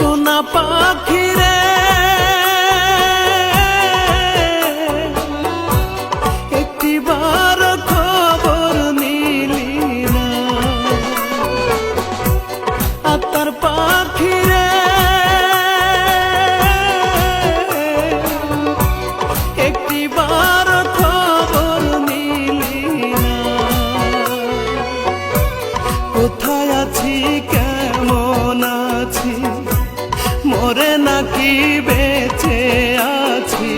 সোনা পাখি রে একটি বার খবর নিলি না। নাকি বেঁচে আছি?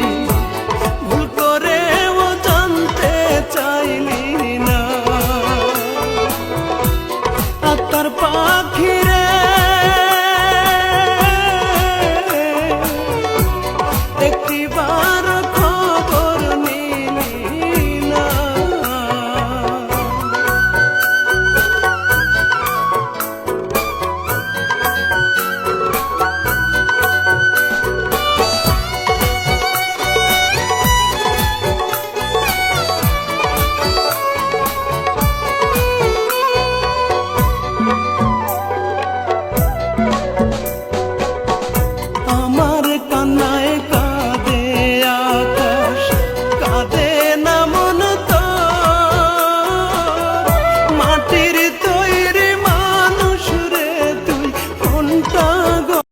ভুল ও জানতে চাইলি না। আত্মার পাখির